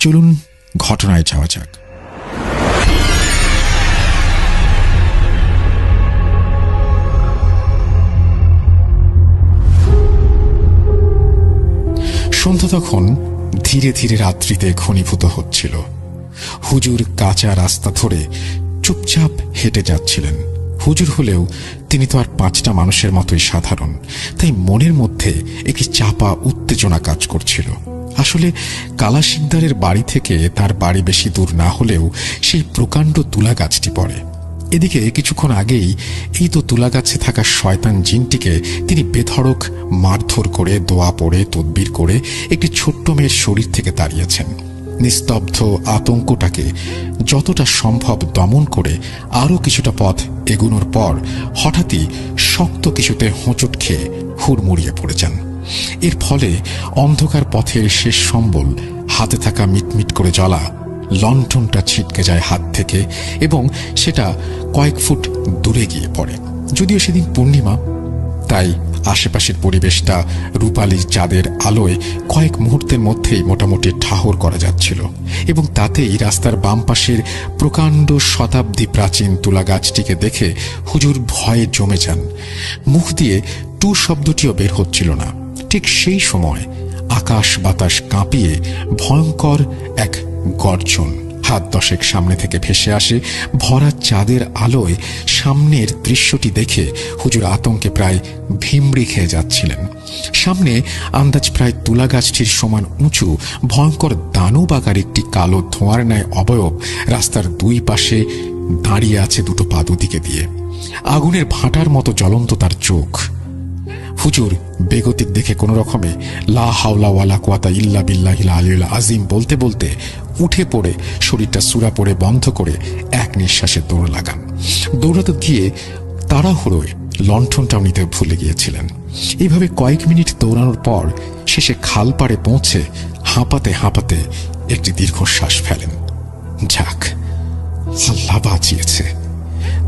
চলুন ঘটনায় যাওয়া যাক। সন্ধ্যা তখন ধীরে ধীরে রাত্রিতে ঘনীভূত হচ্ছিল। হুজুর কাঁচা রাস্তা ধরে চুপচাপ হেঁটে যাচ্ছিলেন। হুজুর হলেও তিনি তো আর পাঁচটা মানুষের মতোই সাধারণ, তাই মনের মধ্যে একটি চাপা উত্তেজনা কাজ করছিল। আসলে কালা শিকদারের বাড়ি থেকে তার বাড়ি বেশি দূর না হলেও সেই প্রকাণ্ড তুলা গাছটি পড়ে। এদিকে কিছুক্ষণ আগেই এই তো তুলা গাছে থাকা শয়তান জিনটিকে তিনি বেধড়ক, মারধর করে, দোয়া পড়ে, তদবির করে একটি ছোট্ট মেয়ের শরীর থেকে তাড়িয়েছেন। নিস্তব্ধ আতঙ্কটাকে যতটা সম্ভব দমন করে আরও কিছুটা পথ এগুনোর পর হঠাৎই শক্ত কিছুতে হোঁচট খেয়ে হুড়মুড়িয়ে পড়ে যান এর ফলে অন্ধকার পথের শেষ সম্বল হাতে থাকা মিটমিট করে জ্বলা লণ্ঠনটা ছিটকে যায় হাত থেকে এবং সেটা কয়েক ফুট দূরে গিয়ে পড়ে। যদিও সেদিন পূর্ণিমা, তাই আশেপাশের পরিবেশটা রূপালী চাঁদের আলোয় কয়েক মুহূর্তের মধ্যেই মোটামুটি ঠাহর করা যাচ্ছিল এবং তাতেই রাস্তার বাম পাশের প্রকাণ্ড শতাব্দী প্রাচীন তুলা গাছটিকে দেখে হুজুর ভয়ে জমে যান। মুখ দিয়ে টু শব্দটিও বের হচ্ছিল না। ঠিক সেই সময় আকাশ বাতাস কাঁপিয়ে ভয়ঙ্কর এক গর্জন হাত দশেক সামনে থেকে ভেসে আসে। ভরা চাঁদের আলোয় সামনের দৃশ্যটি দেখে হুজুর আতঙ্কে প্রায় ভিমড়ি খেয়ে যাচ্ছিলেন। সামনে আন্দাজ প্রায় তুলা গাছটির সমান উঁচু ভয়ঙ্কর দানব আকার একটি কালো ধোঁয়ার ন্যায় অবয়ব রাস্তার দুই পাশে দাঁড়িয়ে আছে দুটো পাদুদিকে দিয়ে। আগুনের ভাঁটার মতো জ্বলন্ত তার চোখ। হুজুর, বেগতিক দেখে কোনো রকমে, লা হাওলা ওয়ালা কোয়াতা ইল্লা বিল্লাহিল আলিউল আজিম বলতে বলতে উঠে পড়ে, শরীরটা সুরা পড়ে বন্ধ করে এক নিঃশ্বাসে দৌড় লাগান। দৌড়াতে গিয়ে তাড়াহুড়োয় লণ্ঠনটাও নিতে ভুলে গিয়েছিলেন। এইভাবে কয়েক মিনিট দৌড়ানোর পর শেষে খাল পাড়ে পৌঁছে হাঁপাতে হাঁপাতে একটি দীর্ঘশ্বাস ফেলেন। যাক, আল্লাহ বাঁচিয়েছে।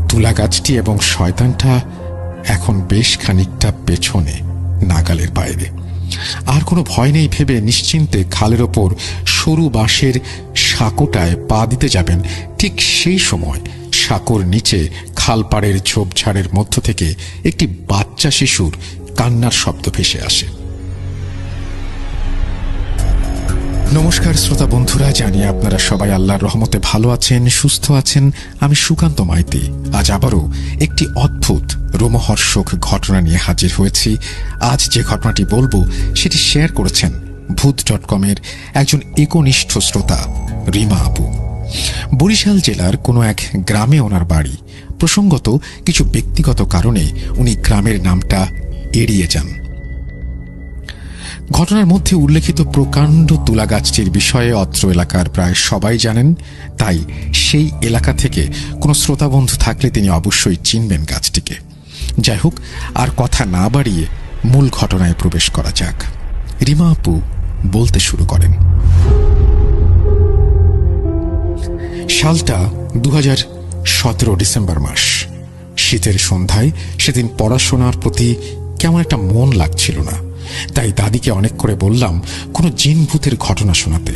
তুলা গাছটি এবং শয়তানটা এখন বেশ খানিকটা পেছনে, নাগালের বাইরে। আর কোনো ভয় নেই ভেবে নিশ্চিন্তে খালের ওপর সরু বাঁশের সাঁকোটায় পা দিতে যাবেন। ঠিক সেই সময় সাঁকোর নিচে খালপাড়ের ঝোপঝাড়ের মধ্য থেকে একটি বাচ্চা শিশুর কান্নার শব্দ ভেসে আসে। নমস্কার শ্রোতা বন্ধুরা, জানি আপনারা সবাই আল্লাহর রহমতে ভালো আছেন, সুস্থ আছেন। আমি সুকান্ত মাইতি। আজ আবারও একটি অদ্ভুত, রোমহর্ষক ঘটনা নিয়ে হাজির হয়েছি। আজ যে ঘটনাটি বলব, সেটি শেয়ার করেছেন ভূত ডট কমের একজন একনিষ্ঠ শ্রোতা, রিমা আপু। বরিশাল জেলার কোনো এক গ্রামে ওনার বাড়ি। প্রসঙ্গত কিছু ব্যক্তিগত কারণে উনি গ্রামের নামটা এড়িয়ে যান। ঘটনার মধ্যে উল্লেখিত প্রকাণ্ড তুলা গাছটির বিষয়ে অত্র এলাকার প্রায় সবাই জানেন, তাই সেই এলাকা থেকে কোনো শ্রোতাবন্ধু থাকলে তিনি অবশ্যই চিনবেন গাছটিকে। যাই হোক, আর কথা না বাড়িয়ে মূল ঘটনায় প্রবেশ করা যাক। রিমা আপু বলতে শুরু করেন। সালটা দু সতেরো ডিসেম্বর মাস। শীতের সন্ধ্যায় সেদিন পড়াশোনার প্রতি কেমন একটা মন লাগছিল না। তাই দাদিকে অনেক করে বললাম, কোনো জিন ভূতের ঘটনা শোনাতে।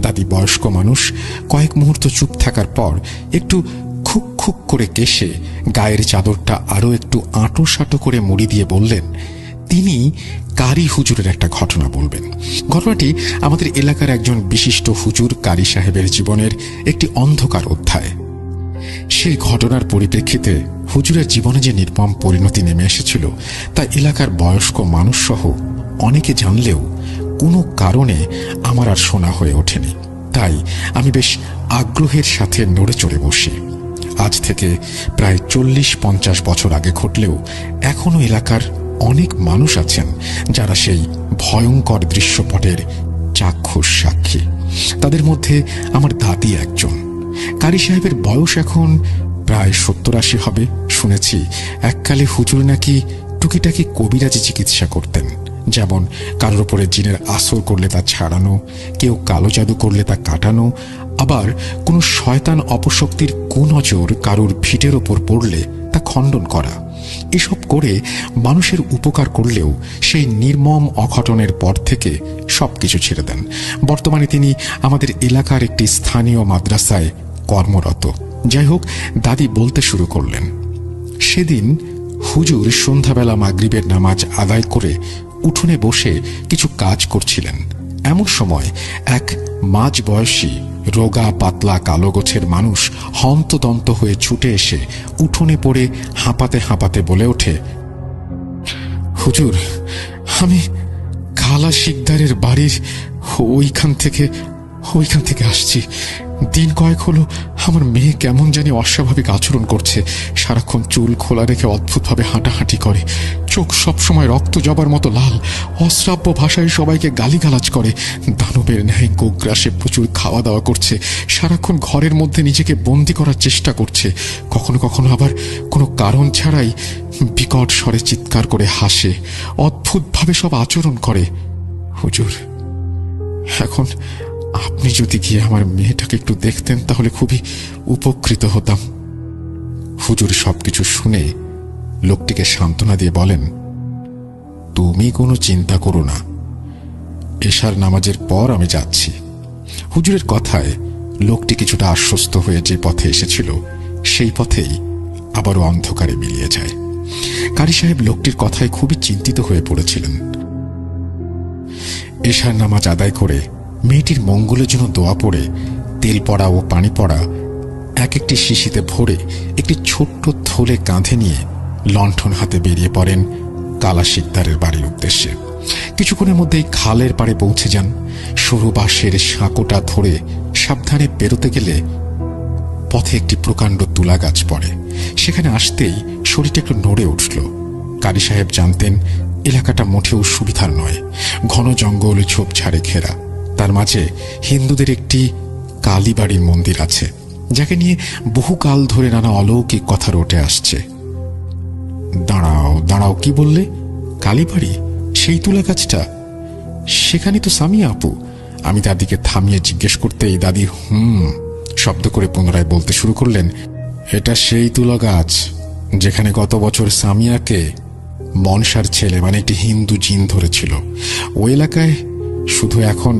দাদি বয়স্ক মানুষ, কয়েক মুহূর্ত চুপ থাকার পর একটু খুক খুক করে কেশে গায়ের চাদরটা আরও একটু আঁটো সাঁটো করে মুড়ি দিয়ে বললেন, তিনি কারি হুজুরের একটা ঘটনা বলবেন। ঘটনাটি আমাদের এলাকার একজন বিশিষ্ট হুজুর কারি সাহেবের জীবনের একটি অন্ধকার অধ্যায়। সেই ঘটনার পরিপ্রেক্ষিতে হুজুরের জীবনে যে নির্মম পরিণতি নেমে এসেছিল, তা এলাকার বয়স্ক মানুষসহ অনেকে জানলেও কোনো কারণে আমার আর শোনা হয়ে ওঠেনি। তাই আমি বেশ আগ্রহের সাথে নড়ে চড়ে বসি। আজ থেকে প্রায় চল্লিশ পঞ্চাশ বছর আগে ঘটলেও এখনও এলাকার অনেক মানুষ আছেন যারা সেই ভয়ঙ্কর দৃশ্যপটের চাক্ষুষ সাক্ষী। তাদের মধ্যে আমার দাদি একজন। কারি সাহেবের বয়স এখন প্রায় সত্তর আশি হবে, শুনেছি। এককালে হুজুর নাকি টুকিটাকি কবিরাজি চিকিৎসা করতেন। যেমন কারোর উপরে জিনের আসর করলে তা ছাড়ানো, কেউ কালো জাদু করলে তা কাটানো, আবার কোনো শয়তান অপশক্তির কুনজর কারোর ভিটের ওপর পড়লে তা খণ্ডন করা। এসব করে মানুষের উপকার করলেও সেই নির্মম অঘটনের পর থেকে সবকিছু ছেড়ে দেন। বর্তমানে তিনি আমাদের এলাকার একটি স্থানীয় মাদ্রাসায় কর্মরত। যাই হোক দাদি বলতে শুরু করলেন। সেদিন হুজুর সন্ধ্যাবেলা মাগরিবের নামাজ আদায় করে উঠোনে বসে কিছু কাজ করছিলেন। এমন সময় এক মাঝ বয়সী রোগা, পাতলা, কালো গোছের মানুষ হন্তদন্ত হয়ে ছুটে এসে উঠোনে পড়ে হাঁপাতে হাঁপাতে বলে ওঠে, হুজুর, আমি কালা শিকদারের বাড়ির ওইখান থেকে ওইখান থেকে আসছি। দিন কয়েক হলো আমার মেয়ে কেমন জানি অস্বাভাবিক আচরণ করছে। সারাক্ষণ চুল খোলা রেখে অদ্ভুতভাবে হাঁটাহাঁটি করে। চোখ সবসময় রক্ত জবার মতো লাল। অশ্রাব্য ভাষায় সবাইকে গালিগালাজ করে। দানবের ন্যায় গোগ্রাসে প্রচুর খাওয়া দাওয়া করছে। সারাক্ষণ ঘরের মধ্যে নিজেকে বন্দি করার চেষ্টা করছে। কখনো কখনো আবার কোনো কারণ ছাড়াই বিকট স্বরে চিৎকার করে হাসে। অদ্ভুতভাবে সব আচরণ করে। হুজুর, এখন আপনি যদি গিয়ে আমার মেয়েটাকে একটু দেখতেন, তাহলে খুবই উপকৃত হতাম। হুজুর সবকিছু শুনে লোকটিকে সান্ত্বনা দিয়ে বলেন, তুমি কোনো চিন্তা করো না। এশার নামাজের পর আমি যাচ্ছি। হুজুরের কথায় লোকটি কিছুটা আশ্বস্ত হয়ে যে পথে এসেছিল, সেই পথেই আবারও অন্ধকারে মিলিয়ে যায়। কারি সাহেব লোকটির কথায় খুবই চিন্তিত হয়ে পড়েছিলেন। এশার নামাজ আদায় করে মেয়েটির মঙ্গলের জন্য দোয়া পড়ে, তেল পড়া ও পানি পড়া, এক একটি শিশিতে ভরে একটি ছোট্ট থলে কাঁধে নিয়ে লণ্ঠন হাতে বেরিয়ে পড়েন কালা শিকদারের বাড়ির উদ্দেশ্যে। কিছুক্ষণের মধ্যেই খালের পাড়ে পৌঁছে যান। সরু বাঁশের সাঁকোটা ধরে সাবধানে পেরোতে গেলে পথে একটি প্রকাণ্ড তুলা গাছ পড়ে। সেখানে আসতেই শরীরটা একটু নড়ে উঠল। কারি সাহেব জানতেন, এলাকাটা মোটেও সুবিধার নয়। ঘন জঙ্গল, ঝোপঝাড়ে ঘেরা। তার মাঝে হিন্দুদের একটি কালীবাড়ির মন্দির আছে, যাকে নিয়ে বহুকাল ধরে নানা অলৌকিক কথা রটে আসছে। দাঁড়াও দাঁড়াও, কি বললে? কালীবাড়ি? সেই তুলা গাছটা সেখানে তো সামিয়া আপু। আমি দাদিকে থামিয়ে জিজ্ঞেস করতেই দাদি হুম শব্দ করে পুনরায় বলতে শুরু করলেন, এটা সেই তুলা গাছ যেখানে গত বছর সামিয়াকে মনসার ছেলে মানে একটি হিন্দু জিন ধরেছিল। ওই এলাকায় শুধু এখন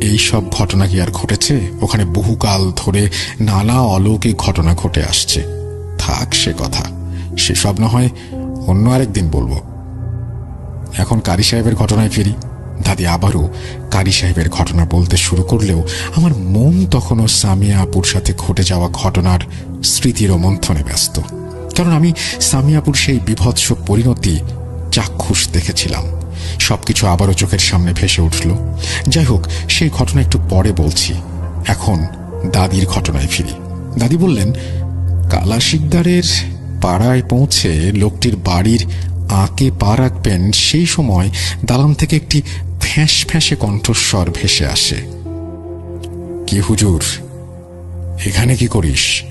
এই সব ঘটনা কি আর ঘটেছে? ওখানে বহুকাল ধরে নানা অলৌকিক ঘটনা ঘটে আসছে। থাক, সে কথা। সেসব না হয় অন্য আরেকদিন বলব। এখন কারি সাহেবের ঘটনায় ফিরি। দাদি আবারও কারি সাহেবের ঘটনা বলতে শুরু করলেও আমার মন তখনও সামিয়া আপুর সাথে ঘটে যাওয়া ঘটনার স্মৃতির মন্থনে ব্যস্ত। কারণ আমি সামিয়াপুর সেই বিভৎস পরিণতি চাক্ষুষ দেখেছিলাম। সবকিছু আবারও চোখের সামনে ভেসে উঠল। যাই হোক সেই ঘটনা একটু পরে বলছি। এখন দাদির ঘটনায় ফিরি। দাদি বললেন কালা শিকদারের পাড়ায় পৌঁছে লোকটির বাড়ির আঁকে পা রাখবেন, সেই সময় দালান থেকে একটি ফ্যাঁস ফ্যাঁসে কণ্ঠস্বর ভেসে আসে। কি হুজুর? এখানে কি করিস?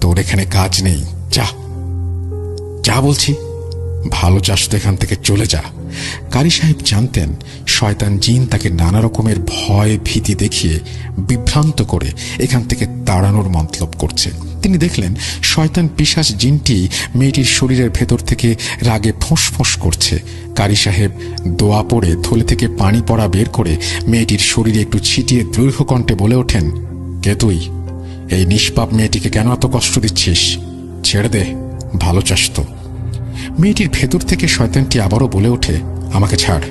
তোর এখানে কাজ নেই। যা। যা বলছি। ভালো চাষ তো এখান থেকে চলে যা। কারি সাহেব জানতেন, শয়তান জিন তাকে নানা রকমের ভয়, ভীতি দেখিয়ে বিভ্রান্ত করে এখান থেকে তাড়ানোর মতলব করছে। তিনি দেখলেন, শয়তান পিসাস জিনটি মেয়েটির শরীরের ভেতর থেকে রাগে ফোঁস করছে। কারি সাহেব দোয়া পড়ে থলে থেকে পানি পড়া বের করে মেয়েটির শরীরে একটু ছিটিয়ে দৃঢ় কণ্ঠে বলে ওঠেন, কে তুই? এই নিষ্পাপ মেয়েটিকে কেন এত কষ্ট দিচ্ছিস? ছেড়ে দে, ভালো চাস তো। মেয়েটির ভেতর থেকে শয়তানটি আবারও বলে ওঠে, আমাকে ছাড়।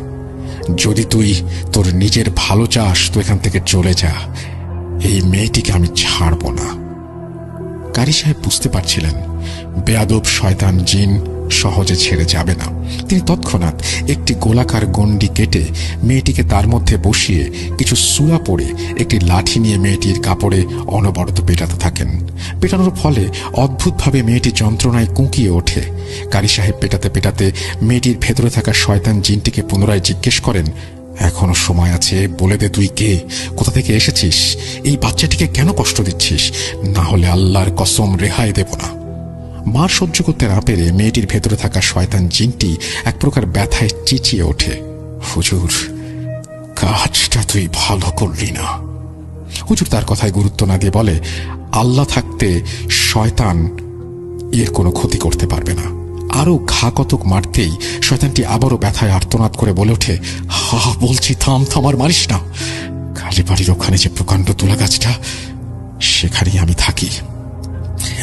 যদি তুই তোর নিজের ভালো চাস, তো এখান থেকে চলে যা। এই মেয়েটিকে আমি ছাড়ব না। কারি সাহেব বুঝতে পারছিলেন বেয়াদব শয়তান জিন সহজে ছেড়ে যাবে না। তিনি তৎক্ষণাৎ একটি গোলাকার গণ্ডি কেটে মেয়েটিকে তার মধ্যে বসিয়ে কিছু সুরা পরে একটি লাঠি নিয়ে মেয়েটির কাপড়ে অনবরত পেটাতে থাকেন। পেটানোর ফলে অদ্ভুতভাবে মেয়েটি যন্ত্রণায় কুঁকিয়ে ওঠে। কারি সাহেব পেটাতে পেটাতে মেয়েটির ভেতরে থাকা শয়তান জিনটিকে পুনরায় জিজ্ঞেস করেন, এখনও সময় আছে? বলে দে তুই কে? কোথা থেকে এসেছিস? এই বাচ্চাটিকে কেন কষ্ট দিচ্ছিস? না হলে আল্লাহর কসম রেহাই দেব না। মার সহ্য করতে না পেরে মেয়েটির ভেতরে থাকা শয়তান জিনটি এক প্রকার ব্যথায় চিচিয়ে ওঠে। হুজুর, কাজটা তুই ভালো করলি না। হুজুর তার কথায় গুরুত্ব না দিয়ে বলে, আল্লাহ থাকতে শয়তান এর কোনো ক্ষতি করতে পারবে না। আরও ঘা কতক মারতেই শয়তানটি আবারও ব্যথায় আর্তনাদ করে বলে ওঠে, হা, বলছি থাম থামার মারিস না। কালী বাড়ির ওখানে যে প্রকাণ্ড তুলা গাছটা সেখানেই আমি থাকি।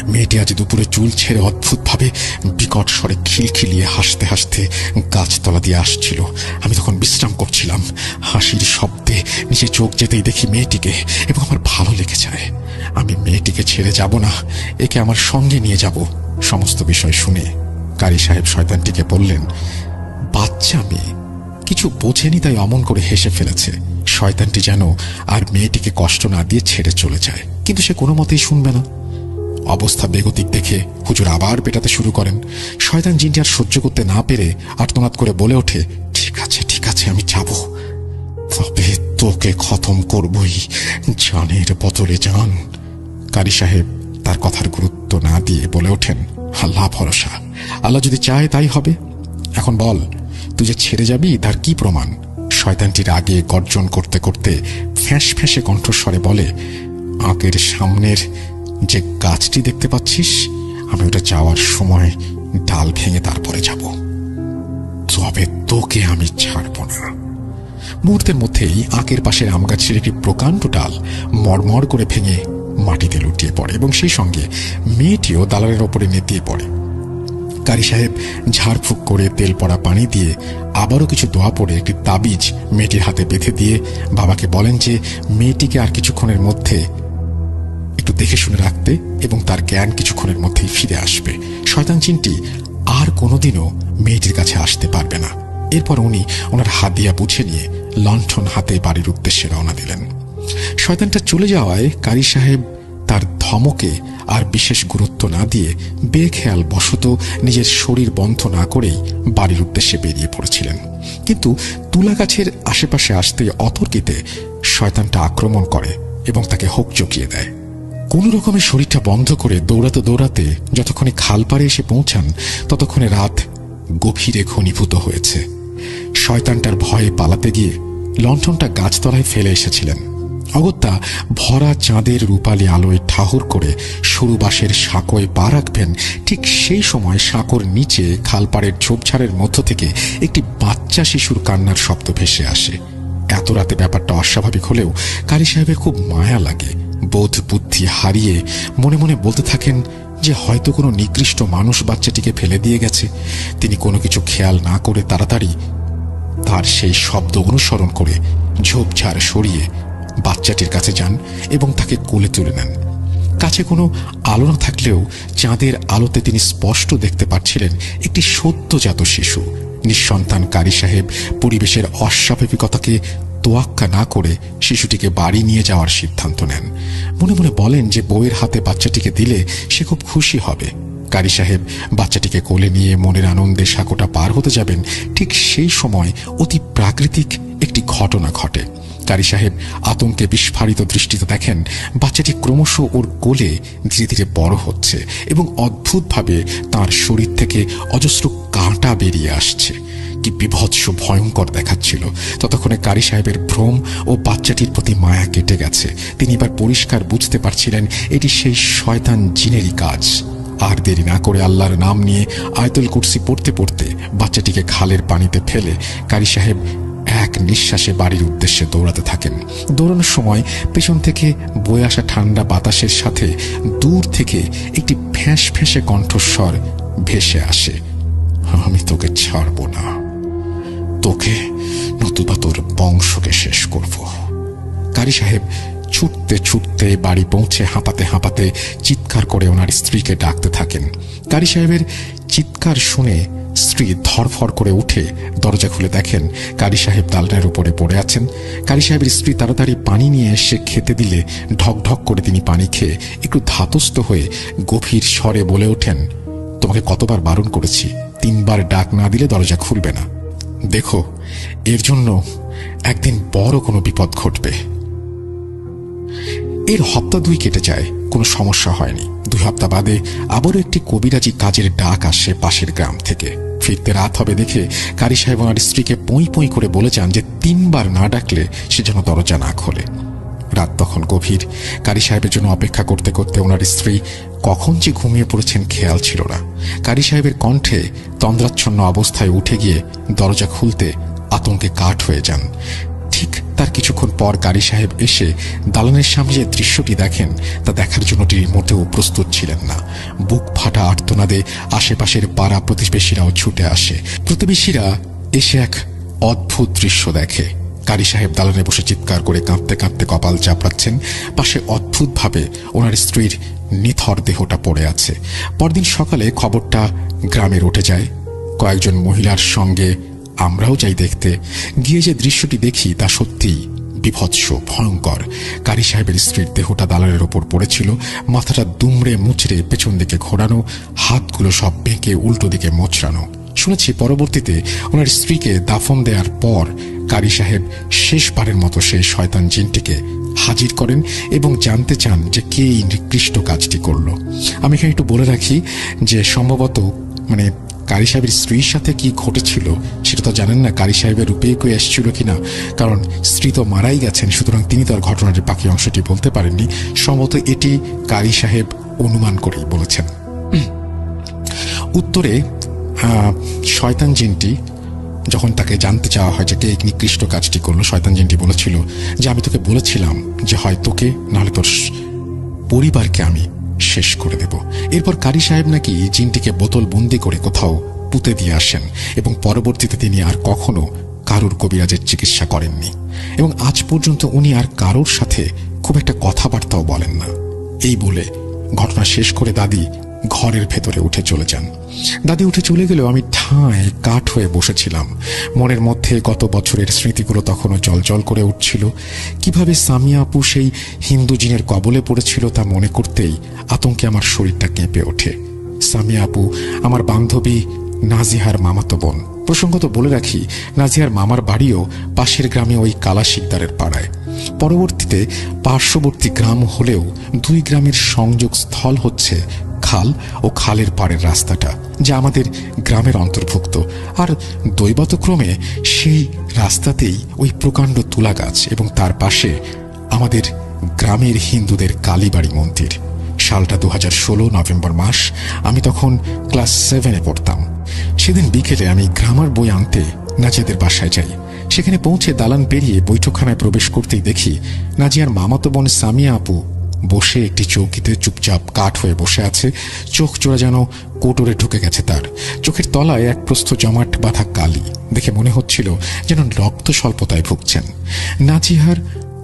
মেয়েটি আজ দুপুরে চুল ছেড়ে অদ্ভুতভাবে বিকট স্বরে খিলখিলিয়ে হাসতে হাসতে গাছতলা দিয়ে আসছিল। আমি তখন বিশ্রাম করছিলাম। হাসির শব্দে নিচে চোখ যেতেই দেখি মেয়েটিকে এবং আমার ভালো লেগে যায়। আমি মেয়েটিকে ছেড়ে যাব না, একে আমার সঙ্গে নিয়ে যাব। সমস্ত বিষয় শুনে কারি সাহেব শয়তানটিকে বললেন, বাচ্চা মেয়ে, কিছু বোঝেনি তাই অমন করে হেসে ফেলেছে। শয়তানটি যেন আর মেয়েটিকে কষ্ট না দিয়ে ছেড়ে চলে যায়। কিন্তু সে কোনো মতেই শুনবে না। অবস্থা বেগতিক দেখে হুজুর আবার পেটাতে শুরু করেন। শয়তান জিনটি আর সহ্য করতে না পেরে আর্তনাদ করে বলে ওঠে, ঠিক আছে ঠিক আছে, আমি যাব। তবে তোকে খতম করবই, জানের বদলে জান কারি সাহেব তার কথার গুরুত্ব না দিয়ে বলে ওঠেন, আল্লাহ ভরসা। আল্লাহ যদি চায় তাই হবে। এখন বল, তুই যে ছেড়ে যাবি, তার কি প্রমাণ? শয়তানটির আগে গর্জন করতে করতে ফ্যাঁস ফ্যাঁসে কণ্ঠস্বরে বলে আগের সামনের যে গাছটি দেখতে পাচ্ছিস, আমি ওটা যাওয়ার সময় ডাল ভেঙে তারপরে যাব। তবে তোকে আমি ছাড়ব না। মুহূর্তের মধ্যেই আঁকের পাশের আম গাছের একটি প্রকাণ্ড ডাল মরমর করে ভেঙে মাটিতে লুটিয়ে পড়ে এবং সেই সঙ্গে মেয়েটিও দালানের ওপরে নেতিয়ে পড়ে। কারি সাহেব ঝাড়ফুঁক করে তেল পড়া পানি দিয়ে আবারও কিছু দোয়া পড়ে একটি তাবিজ মেয়েটির হাতে বেঁধে দিয়ে বাবাকে বলেন যে, মেয়েটিকে আর কিছুক্ষণের মধ্যে একটু দেখে শুনে রাখতে এবং তার জ্ঞান কিছুক্ষণের মধ্যেই ফিরে আসবে। শয়তান চিনটি আর কোনোদিনও মেয়েটির কাছে আসতে পারবে না। এরপর উনি ওনার হাদিয়া বুঝে নিয়ে লণ্ঠন হাতে বাড়ির উদ্দেশ্যে রওনা দিলেন। শয়তানটা চলে যাওয়ায় কারি সাহেব তার ধমকে আর বিশেষ গুরুত্ব না দিয়ে বেখেয়াল বশত নিজের শরীর বন্ধ না করেই বাড়ির উদ্দেশ্যে বেরিয়ে পড়েছিলেন। কিন্তু তুলা গাছের আশেপাশে আসতে অতর্কিতে শয়তানটা আক্রমণ করে এবং তাকে হোক চকিয়ে দেয়। কোন রকমের শরীরটা বন্ধ করে দৌড়াতে দৌড়াতে যতক্ষণে খাল পাড়ে এসে পৌঁছান, ততক্ষণে রাত গভীরে ঘনীভূত হয়েছে। শয়তানটার ভয়ে পালাতে গিয়ে লণ্ঠনটা গাছতলায় ফেলে এসেছিলেন। অগত্যা ভরা চাঁদের রূপালী আলোয় ঠাহুর করে সরু বাঁশের সাঁকোয় পা রাখবেন, ঠিক সেই সময় সাঁকোর নিচে খালপাড়ের ঝোপঝাড়ের মধ্য থেকে একটি বাচ্চা শিশুর কান্নার শব্দ ভেসে আসে। এত রাতে ব্যাপারটা অস্বাভাবিক হলেও কারি সাহেবের খুব মায়া লাগে। বোধ বুদ্ধি হারিয়ে মনে মনে বলতে থাকেন যে হয়তো কোনো নিকৃষ্ট মানুষ বাচ্চাটিকে ফেলে দিয়ে গেছে। তিনি কোনো কিছু খেয়াল না করে তাড়াতাড়ি তার সেই শব্দ অনুসরণ করে ঝোপঝাড় সরিয়ে বাচ্চাটির কাছে যান এবং তাকে কোলে তুলে নেন। কাছে কোনো আলো না থাকলেও চাঁদের আলোতে তিনি স্পষ্ট দেখতে পাচ্ছিলেন একটি সদ্যজাত শিশু। নিঃসন্তান কারি সাহেব পরিবেশের অস্বাভাবিকতাকে তোয়াক্কা না করে শিশুটিকে বাড়ি নিয়ে যাওয়ার সিদ্ধান্ত নেন। মনে মনে বলেন যে বইয়ের হাতে বাচ্চাটিকে দিলে সে খুব খুশি হবে। কারি সাহেব, বাচ্চাটিকে কোলে নিয়ে মনের আনন্দে সাঁকোটা পার হতে যাবেন, ঠিক সেই সময় অতি প্রাকৃতিক একটি ঘটনা ঘটে। কারি সাহেব আতঙ্কে বিস্ফারিত দৃষ্টিতে দেখেন, বাচ্চাটি ক্রমশ ওর কোলে ধীরে ধীরে বড় হচ্ছে এবং অদ্ভুতভাবে তার শরীর থেকে অজস্র কাঁটা বেরিয়ে আসছে। কি বিভৎস, ভয়ঙ্কর দেখাচ্ছিল। ততক্ষণে কারি সাহেবের ভ্রম ও বাচ্চাটির প্রতি মায়া কেটে গেছে। তিনি এবার পরিষ্কার বুঝতে পারছিলেন, এটি সেই শয়তান জিনেরই কাজ। আর দেরি না করে আল্লাহর নাম নিয়ে আয়তুল কুর্সি পড়তে পড়তে বাচ্চাটিকে খালের পানিতে ফেলে কারি সাহেব এক নিঃশ্বাসে বাড়ির উদ্দেশ্যে দৌড়াতে থাকেন। দৌড়ানোর সময় পেছন থেকে বয়ে আসা ঠান্ডা বাতাসের সাথে দূর থেকে একটি ফ্যাঁস ফ্যাঁসে কণ্ঠস্বর ভেসে আসে। আমি তোকে ছাড়ব না। তোকে নতুবা তোর বংশকে শেষ করব। কারি সাহেব ছুটতে ছুটতে বাড়ি পৌঁছে হাঁপাতে হাঁপাতে চিৎকার করে ওনার স্ত্রীকে ডাকতে থাকেন। কারি সাহেবের চিৎকার শুনে স্ত্রী ধরফর করে উঠে দরজা খুলে দেখেন কারি সাহেব দালনের উপরে পড়ে আছেন। কারি সাহেবের স্ত্রী তাড়াতাড়ি পানি নিয়ে এসে খেতে দিলে ঢক ঢক করে তিনি পানি খেয়ে একটু ধাতস্থ হয়ে গভীর স্বরে বলে ওঠেন, তোমাকে কতবার বারণ করেছি, তিনবার ডাক না দিলে দরজা খুলবে না। দেখো, এর জন্য একদিন বড় কোনো বিপদ ঘটবে। এর হপ্তা দুই কেটে যায়, কোনো সমস্যা হয়নি। দুই হপ্তাহ বাদে আবারও একটি কবিরাজি কাজের ডাক আসে পাশের গ্রাম থেকে। ফিরতে রাত হবে দেখে কারি সাহেব ওনার স্ত্রীকে পঁই পঁই করে বলে যান যে তিনবার না ডাকলে সে যেন দরজা না খোলে। রাত তখন গভীর। কারি সাহেবের জন্য অপেক্ষা করতে করতে ওনার স্ত্রী কখন যে ঘুমিয়ে পড়েছেন খেয়াল ছিল না। কারি সাহেবের কণ্ঠে তন্দ্রাচ্ছন্ন অবস্থায় উঠে গিয়ে দরজা খুলতে আতঙ্কে কাঠ হয়ে যান। কিছুক্ষণ পর কারি সাহেব এসে দালানের সামনে যে দৃশ্যটি দেখেন, তা দেখার জন্য তিনি মোটেও প্রস্তুত ছিলেন না। বুক ফাটা আর্তনাদে আশেপাশের পাড়া প্রতিবেশীরাও ছুটে আসে। প্রতিবেশীরা এসে এক অদ্ভুত দৃশ্য দেখে। কারি সাহেব দালানে বসে চিৎকার করে কাঁপতে কাঁপতে কপাল চাপড়াচ্ছেন। পাশে অদ্ভুতভাবে ওনার স্ত্রীর নিথর দেহটা পড়ে আছে। পরদিন সকালে খবরটা গ্রামে উঠে যায়। কয়েকজন মহিলার সঙ্গে আমরাও যাই দেখতে। গিয়ে যে দৃশ্যটি দেখি, তা সত্যিই বিভৎস, ভয়ঙ্কর। কারি সাহেবের স্ত্রীর দেহটা দালানের ওপর পড়েছিল, মাথাটা দুমড়ে মুচড়ে পেছন দিকে ঘোরানো, হাতগুলো সব বেঁকে উল্টো দিকে মোচড়ানো। শুনেছি পরবর্তীতে ওনার স্ত্রীকে দাফন দেওয়ার পর কারি সাহেব শেষবারের মতো সেই শয়তান জিনটিকে হাজির করেন এবং জানতে চান যে কে এই নিকৃষ্ট কাজটি করল। আমি এখানে একটু বলে রাখি যে সম্ভবত মানে কারি সাহেবের স্ত্রীর সাথে কি ঘটেছিল, সেটা তো জানেন না কারি সাহেবের রূপে কেউ এসেছিল কিনা। কারণ স্ত্রী তো মারাই গেছেন, সুতরাং তিনি তার ঘটনাটির বাকি অংশটি বলতে পারেননি। সম্ভবত এটি কারি সাহেব অনুমান করেই বলেছেন। উত্তরে শয়তান জিনটি, যখন তাকে জানতে চাওয়া হয় যে কে নিকৃষ্ট কাজটি করল, শয়তান জিনটি বলেছিল যে, আমি তোকে বলেছিলাম যে হয় তোকে, নাহলে তোর পরিবারকে আমি শেষ করে দেব। এরপর কারি সাহেব নাকি জিনটিকে বোতল বন্দি করে কোথাও পুঁতে দিয়ে আসেন এবং পরবর্তীতে তিনি আর কখনো কারুর কবিরাজের চিকিৎসা করেননি। এবং আজ পর্যন্ত উনি আর কারোর সাথে খুব একটা কথাবার্তাও বলেন না। এই বলে ঘটনা শেষ করে দাদি ঘরের ভেতরে উঠে চলে যান। দাদি উঠে চলে গেলেও আমি ঠায় কাঠ হয়ে বসেছিলাম। মনের মধ্যে গত বছরের স্মৃতিগুলো তখনও জল করে উঠছিল। কীভাবে সামিয়া আপু সেই হিন্দু জিনের কবলে পড়েছিল তা মনে করতেই আতঙ্কে আমার শরীরটা কেঁপে ওঠে। সামিয়া আপু আমার বান্ধবী নাজিহার মামাতো বোন। প্রসঙ্গত বলে রাখি, নাজিহার মামার বাড়িও পাশের গ্রামে ওই কালা শিকদারের পাড়ায়। পরবর্তীতে পার্শ্ববর্তী গ্রাম হলেও দুই গ্রামের সংযোগ স্থল হচ্ছে খাল ও খালের পাড়ের রাস্তাটা, যা আমাদের গ্রামের অন্তর্ভুক্ত। আর দৈবতক্রমে সেই রাস্তাতেই ওই প্রকাণ্ড তুলা গাছ এবং তার পাশে আমাদের গ্রামের হিন্দুদের কালীবাড়ি মন্দির। সালটা দু হাজার ষোলো নভেম্বর মাস, আমি তখন ক্লাস সেভেনে পড়তাম। সেদিন বিকেলে আমি গ্রামার বই আনতে নাজিয়াদের বাসায় যাই। সেখানে পৌঁছে দালান পেরিয়ে বৈঠকখানায় প্রবেশ করতেই দেখি নাজিয়ার মামাতো বোন সামিয়া আপু বসে একটি চৌকিতে চুপচাপ কাঠ হয়ে বসে আছে। চোখ চোরা যেন কোটরে ঢুকে গেছে তার। চোখের তলায় এক প্রস্থ জমাট বাঁধা কালি দেখে মনে হচ্ছিল যেন রক্ত স্বল্পতায় ভুগছেন। নাজিহার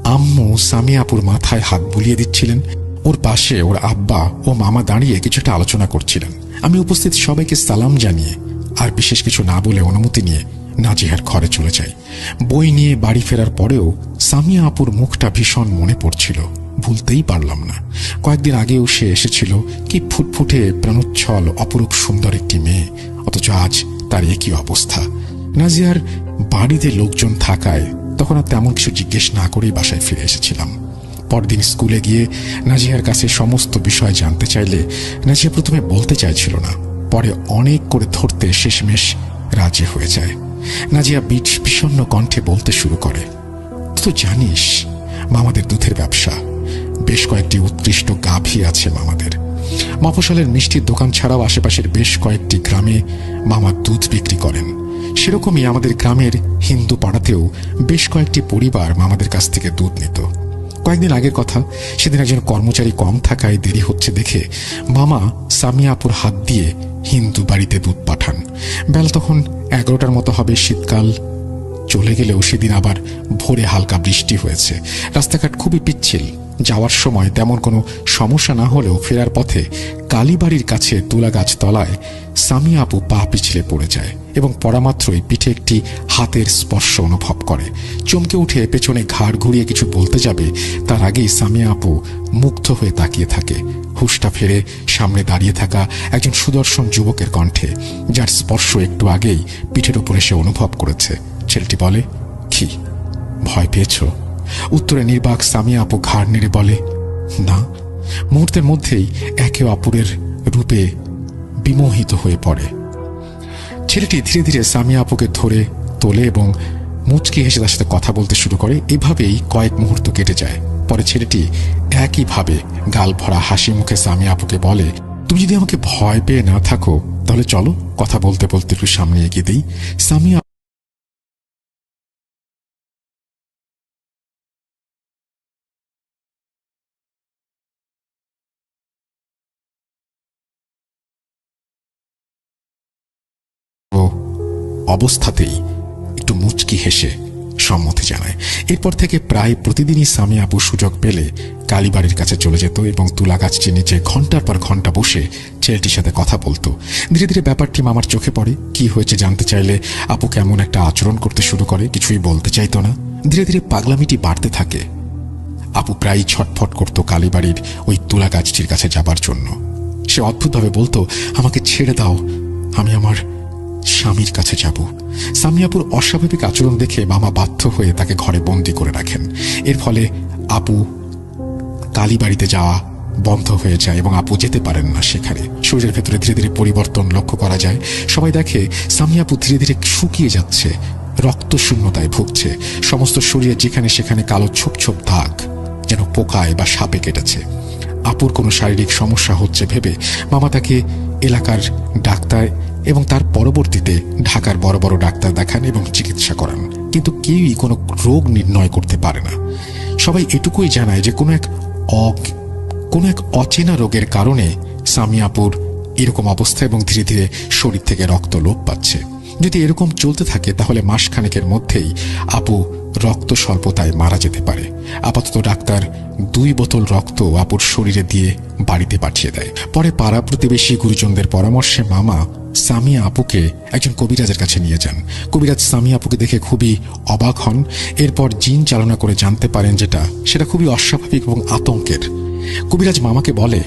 আম্মু সামিয়াপুর মাথায় হাত বুলিয়ে দিচ্ছিলেন। ওর পাশে ওর আব্বা ও মামা দাঁড়িয়ে কিছুটা আলোচনা করছিলেন। আমি উপস্থিত সবাইকে সালাম জানিয়ে আর বিশেষ কিছু না বলে অনুমতি নিয়ে নাজিহার ঘরে চলে যাই। বই নিয়ে বাড়ি ফেরার পরেও সামিয়া আপুর মুখটা ভীষণ মনে পড়ছিল। ভুলতেই পারলাম না। কয়েকদিন আগেও সে এসেছিল। কি ফুটফুটে প্রাণোচ্ছল, অপরূপ, সুন্দর একটি মেয়ে। অথচ আজ তার একই অবস্থা। নাজিয়ার বাড়িতে লোকজন থাকায় তখন আর তেমন কিছু জিজ্ঞেস না করেই বাসায় ফিরে এসেছিলাম। পরদিন স্কুলে গিয়ে নাজিয়ার কাছে সমস্ত বিষয় জানতে চাইলে নাজিয়া প্রথমে বলতে চাইছিল না। পরে অনেক করে ধরতে শেষমেশ রাজি হয়ে যায়। নাজিয়া বিট বিষণ্ণ কণ্ঠে বলতে শুরু করে, তুই তো জানিস মামাদের দুধের ব্যবসা। বেশ কয়েকটি উৎকৃষ্ট গাভী আছে মামাদের মফসলের মিষ্টির দোকান ছাড়াও আশেপাশের বেশ কয়েকটি গ্রামে মামা দুধ বিক্রি করেন। সেরকমই আমাদের গ্রামের হিন্দু পাড়াতেও বেশ কয়েকটি পরিবার মামাদের কাছ থেকে দুধ নিত। কয়েকদিন আগের কথা, সেদিন একজন কর্মচারী কম থাকায় দেরি হচ্ছে দেখে মামা সামিয়াপুর হাত দিয়ে হিন্দু বাড়িতে দুধ পাঠান। বেলা তখন এগারোটার মতো হবে, শীতকাল চলে গেলেও সেদিন আবার ভোরে হালকা বৃষ্টি হয়েছে। রাস্তাঘাট খুবই পিচ্ছিল। যাওয়ার সময় তেমন কোনো সমস্যা না হলেও ফেরার পথে কালীবাড়ির কাছে তুলা গাছ তলায় সামিয়া আপু পা পিছলে পড়ে যায় এবং পড়ামাত্রই পিঠে একটি হাতের স্পর্শ অনুভব করে। চমকে উঠে পেছনে ঘাড় ঘুরিয়ে কিছু বলতে যাবে, তার আগেই সামিয়া আপু মুগ্ধ হয়ে তাকিয়ে থাকে। হুশটা ফেরে সামনে দাঁড়িয়ে থাকা একজন সুদর্শন যুবকের কণ্ঠে, যার স্পর্শ একটু আগেই পিঠের উপরে সে অনুভব করেছে। ছেলেটি বলে, কি? ভয় পেয়েছ? উত্তরে নির্বাক সামিয়া আপু ঘাড় নেড়ে বলে, না, মুহূর্তের মধ্যেই একে অপরের রূপে বিমোহিত হয়ে পড়ে। ছেলেটি ধীরে ধীরে সামিয়া আপুকে ধরে তোলে এবং মুচকি হেসে তার সাথে কথা বলতে শুরু করে। এভাবেই কয়েক মুহূর্ত কেটে যায়। পরে ছেলেটি একইভাবে গাল ভরা হাসি মুখে সামি আপুকে বলে, তুমি যদি আমাকে ভয় পেয়ে না থাকো, তাহলে চলো কথা বলতে বলতে একটু সামনে এগিয়ে দিই। সামি অবস্থাতেই একটু মুচকি হেসে সম্মতি জানায়। এরপর থেকে প্রায় প্রতিদিনই স্বামী আপু সুযোগ পেলে কালীবাড়ির কাছে চলে যেত এবং তুলা গাছটির নিচে ঘণ্টার পর ঘণ্টা বসে ছেলেটির সাথে কথা বলতো। ধীরে ধীরে ব্যাপারটি মামার চোখে পড়ে। কি হয়েছে জানতে চাইলে আপু কেমন একটা আচরণ করতে শুরু করে, কিছুই বলতে চাইতো না। ধীরে ধীরে পাগলামিটি বাড়তে থাকে। আপু প্রায়ই ছটফট করত কালীবাড়ির ওই তুলা গাছটির কাছে যাবার জন্য। সে অদ্ভুতভাবে বলতো, আমাকে ছেড়ে দাও। আমি আমার স্বামীর কাছে যাব। সামিয়াপুর অস্বাভাবিক আচরণ দেখে মামা বাধ্য হয়ে তাকে ঘরে বন্দি করে রাখেন। এর ফলে আপু কালীবাড়িতে যাওয়া বন্ধ হয়ে যায় এবং আপু যেতে পারেন না সেখানে। শরীরের ভেতরে ধীরে ধীরে পরিবর্তন লক্ষ্য করা যায়। সবাই দেখে সামিয়াপু ধীরে ধীরে শুকিয়ে যাচ্ছে রক্ত শূন্যতায় ভুগছে। সমস্ত শরীরে যেখানে সেখানে কালো ছোপ ছোপ দাগ যেন পোকায় বা সাপে কেটেছে। আপুর কোনো শারীরিক সমস্যা হচ্ছে ভেবে মামা তাকে এলাকার ডাক্তার এবং তার পরবর্তীতে ঢাকার বড় বড় ডাক্তার দেখান এবং চিকিৎসা করান। কিন্তু কেউই কোনো রোগ নির্ণয় করতে পারে না। সবাই এটুকুই জানায় যে কোনো এক অগ, কোনো এক অচেনা রোগের কারণে সামিয়াপুর এরকম অবস্থা এবং ধীরে ধীরে শরীর থেকে রক্ত লোপ পাচ্ছে। যদি এরকম চলতে থাকে, তাহলে মাসখানেকের মধ্যেই আপু রক্ত স্বল্পতায় মারা যেতে পারে। আপাতত ডাক্তার দুই বোতল রক্ত আপুর শরীরে দিয়ে বাড়িতে পাঠিয়ে দেয়। পরে পাড়া প্রতিবেশী গুরুজনদের পরামর্শে মামা সামিয়া আপুকে একজন কবিরাজের কাছে নিয়ে যান। কবিরাজ সামিয়া আপুকে দেখে খুবই অবাক হন। এরপর জিন চালনা করে জানতে পারেন যেটা, সেটা খুবই অস্বাভাবিক এবং আতঙ্কের। কবিরাজ মামাকে বলে,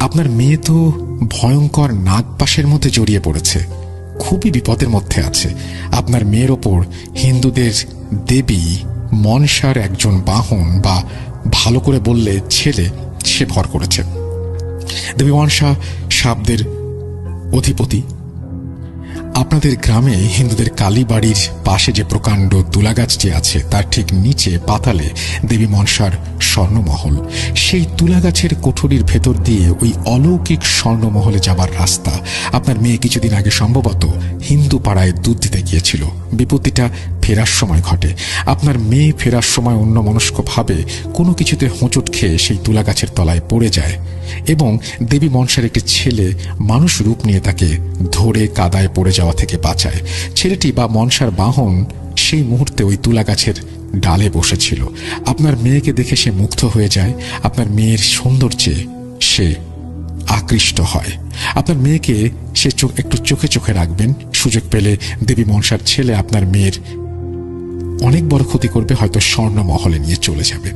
আপনার মেয়ে তো ভয়ঙ্কর নাগপাশের মধ্যে জড়িয়ে পড়েছে। খুবই বিপদের মধ্যে আছে। আপনার মেয়ের ওপর হিন্দুদের দেবী মনসার একজন বাহন বা ভালো করে বললে ছেলে সে ভর করেছে। দেবী মনসা সাপদের অধিপতি। আপনাদের গ্রামে হিন্দুদের কালীবাড়ির পাশে যে প্রকাণ্ড তুলাগাছটি আছে, তার ঠিক নিচে পাতালে দেবী মনসার স্বর্ণমহল। সেই তুলাগাছের কোঠরির ভেতর দিয়ে ওই অলৌকিক স্বর্ণমহলে যাবার রাস্তা আপনার মেয়ে কিছুদিন আগে সম্ভবত হিন্দু পাড়ায় দুধ দিতে গিয়েছিল। বিপত্তিটা ফেরার সময় ঘটে। আপনার মেয়ে ফেরার সময় অন্য মনস্কভাবে কোনো কিছুতে হোঁচট খেয়ে সেই তুলা গাছের তলায় পড়ে যায় এবং দেবী মনসার একটি ছেলে মানুষ রূপ নিয়ে তাকে ধরে কাদায় পড়ে যাওয়া থেকে বাঁচায়। ছেলেটি বা মনসার বাহন সেই মুহূর্তে ওই তুলা গাছের ডালে বসেছিল। আপনার মেয়েকে দেখে সে মুগ্ধ হয়ে যায়। আপনার মেয়ের সৌন্দর্যে সে আকৃষ্ট হয়। আপনার মেয়েকে সে চোখ একটু চোখে চোখে রাখবেন। সুযোগ পেলে দেবী মনসার ছেলে আপনার মেয়ের অনেক বড় ক্ষতি করবে, হয়তো স্বর্ণ মহলে নিয়ে চলে যাবে।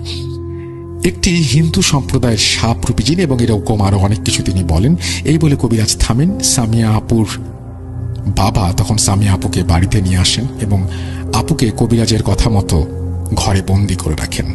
একটি হিন্দু সম্প্রদায়ের সাপরূপী জিন এবং এরকম আরও অনেক কিছু তিনি বলেন। এই বলে কবিরাজ থামেন। সামিয়া আপুর বাবা তখন সামিয়া আপুকে বাড়িতে নিয়ে আসেন এবং আপুকে কবিরাজের কথা মতো ঘরে বন্দি করে রাখেন।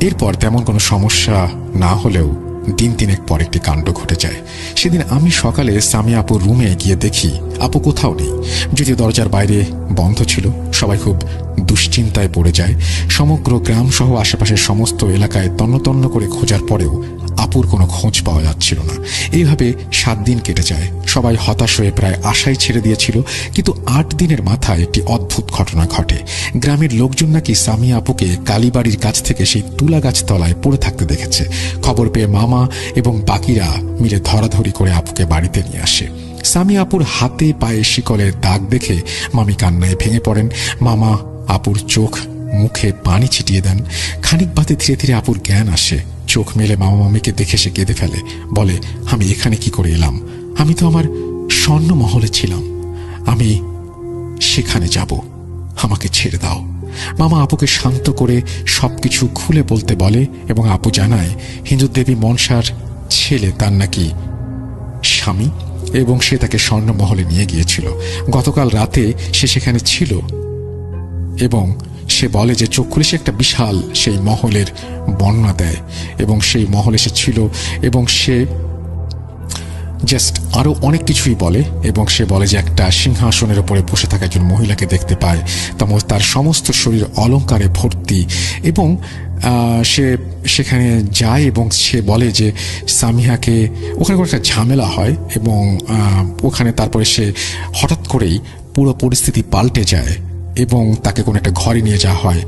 এরপর তেমন কোনো সমস্যা না হলেও দিন তিনেক পর একটি কাণ্ড ঘটে যায়। সেদিন আমি সকালে সামিয়া আপুর রুমে গিয়ে দেখি আপু কোথাও নেই। যদিও দরজার বাইরে বন্ধ ছিল, সবাই খুব দুশ্চিন্তায় পড়ে যায়। সমগ্র গ্রাম সহ আশেপাশের সমস্ত এলাকায় তন্ন তন্ন করে খোঁজার পরেও আপুর কোনো খোঁজ পাওয়া যাচ্ছিল না। এইভাবে সাত দিন কেটে যায়। সবাই হতাশ হয়ে প্রায় আশাই ছেড়ে দিয়েছিল, কিন্তু আট দিনের মাথায় একটি অদ্ভুত ঘটনা ঘটে। গ্রামের লোকজন নাকি সামিয়া আপুকে কালীবাড়ির কাছ থেকে সেই তুলা গাছ তলায় পড়ে থাকতে দেখেছে। খবর পেয়ে মামা এবং বাকিরা মিলে ধরাধরি করে আপুকে বাড়িতে নিয়ে আসে। সামি আপুর হাতে পায়ে শিকলের দাগ দেখে মামি কান্নায় ভেঙে পড়েন। মামা আপুর চোখ মুখে পানি ছিটিয়ে দেন। খানিক বাদে ধীরে ধীরে আপুর জ্ঞান আসে। চোখ মেলে মামা মামিকে দেখে সে কেঁদে ফেলে। বলে, আমি এখানে কি করে এলাম? আমি তো আমার স্বর্ণ মহলে ছিলাম। আমি সেখানে যাব। আমাকে ছেড়ে দাও। মামা আপুকে শান্ত করে সবকিছু খুলে বলতে বলে এবং আপু জানায়, হিন্দু দেবী মনসার ছেলে, তার নাকি স্বামী? এবং সে তাকে স্বর্ণমহলে নিয়ে গিয়েছিল। গতকাল রাতে সে সেখানে ছিল এবং সে বলে যে চোখ খুলে সে একটা বিশাল সেই মহলের বর্ণনা দেয় এবং সেই মহলে সে ছিল এবং সে জাস্ট আরও অনেক কিছুই বলে এবং সে বলে যে একটা সিংহাসনের উপরে বসে থাকা একজন মহিলাকে দেখতে পায়। তেমন তার সমস্ত শরীর অলংকারে ভর্তি এবং সে সেখানে যায় এবং সে বলে যে সামিহাকে ওখানে কোনো একটা ঝামেলা হয় এবং ওখানে তারপরে সে হঠাৎ করেই পুরো পরিস্থিতি পাল্টে যায়। এবং তাকে কোনো একটা ঘরে নিয়ে যাওয়া হয়।